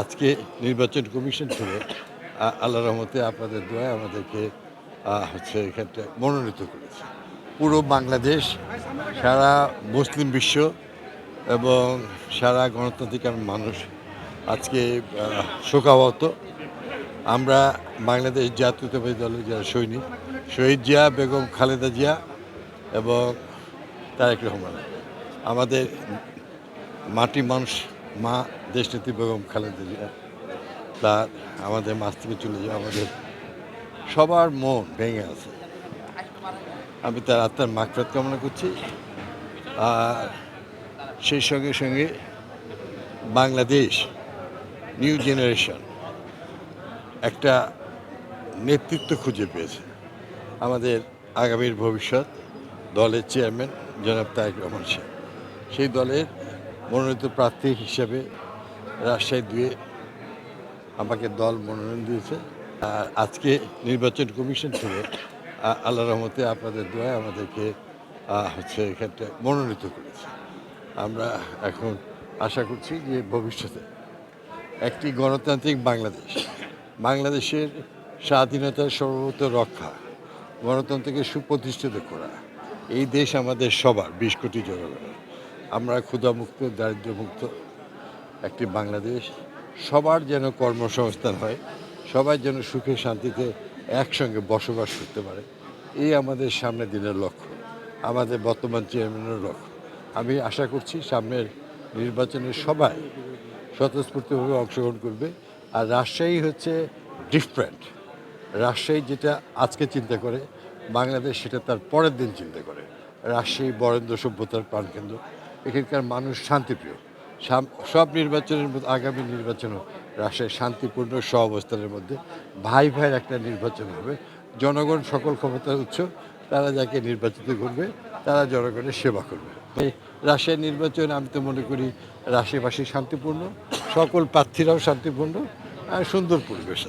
আজকে নির্বাচন কমিশন থেকে আল্লাহ রহমতে আপনাদের দোয়ায় আমাদেরকে হচ্ছে এখানটা মনোনীত করেছে। পুরো বাংলাদেশ, সারা মুসলিম বিশ্ব এবং সারা গণতান্ত্রিক মানুষ আজকে শোকাহত। আমরা বাংলাদেশ জাতীয়তাবাদী দলের যারা সৈনিক, শহীদ জিয়া, বেগম খালেদা জিয়া এবং তারেক রহমান। আমাদের মাটি মানুষ, মা দেশনেত্রী বেগম খালেদা জিয়া তার আমাদের মাছ থেকে চলে যাওয়া আমাদের সবার মন ভেঙে আছে। আমি তার আত্মার মাকফরাত কামনা করছি। আর সেই সঙ্গে সঙ্গে বাংলাদেশ নিউ জেনারেশন একটা নেতৃত্ব খুঁজে পেয়েছে। আমাদের আগামীর ভবিষ্যৎ দলের চেয়ারম্যান জনাব তারেক রহমান সেই দলের মনোনীত প্রার্থী হিসেবে রাজশাহী দুয়ে আমাকে দল মনোনয়ন দিয়েছে। আর আজকে নির্বাচন কমিশন থেকে আল্লাহ রহমতে আপনাদের দোয়ায় আমাদেরকে হচ্ছে এখানটা মনোনীত করেছে। আমরা এখন আশা করছি যে ভবিষ্যতে একটি গণতান্ত্রিক বাংলাদেশ, বাংলাদেশের স্বাধীনতার সর্বত রক্ষা, গণতন্ত্রকে সুপ্রতিষ্ঠিত করা, এই দেশ আমাদের সবার, বিশ কোটি জনগণের। আমরা ক্ষুধামুক্ত, দারিদ্র্যমুক্ত একটি বাংলাদেশ, সবার যেন কর্মসংস্থান হয়, সবাই যেন সুখে শান্তিতে একসঙ্গে বসবাস করতে পারে, এই আমাদের সামনের দিনের লক্ষ্য, আমাদের বর্তমান চেয়ারম্যানের লক্ষ্য। আমি আশা করছি সামনের নির্বাচনে সবাই স্বতঃস্ফূর্তভাবে অংশগ্রহণ করবে, আর রাজশাহী হচ্ছে ডিফারেন্ট রাজশাহী যেটা আজকে চিন্তা করে, বাংলাদেশ সেটা তার পরের দিন চিন্তা করে। রাজশাহী বরেন্দ্র সভ্যতার প্রাণকেন্দ্র, এখানকার মানুষ শান্তিপ্রিয়। সব নির্বাচনের মধ্যে, আগামী নির্বাচনও রাজশাহী শান্তিপূর্ণ স্ব অবস্থানের মধ্যে ভাই ভাইয়ের একটা নির্বাচন হবে। জনগণ সকল ক্ষমতার উৎস, তারা যাকে নির্বাচিত করবে, তারা জনগণের সেবা করবে। রাজশাহী নির্বাচন আমি তো মনে করি রাশিয়াবাসী শান্তিপূর্ণ, সকল প্রার্থীরাও শান্তিপূর্ণ আর সুন্দর পরিবেশ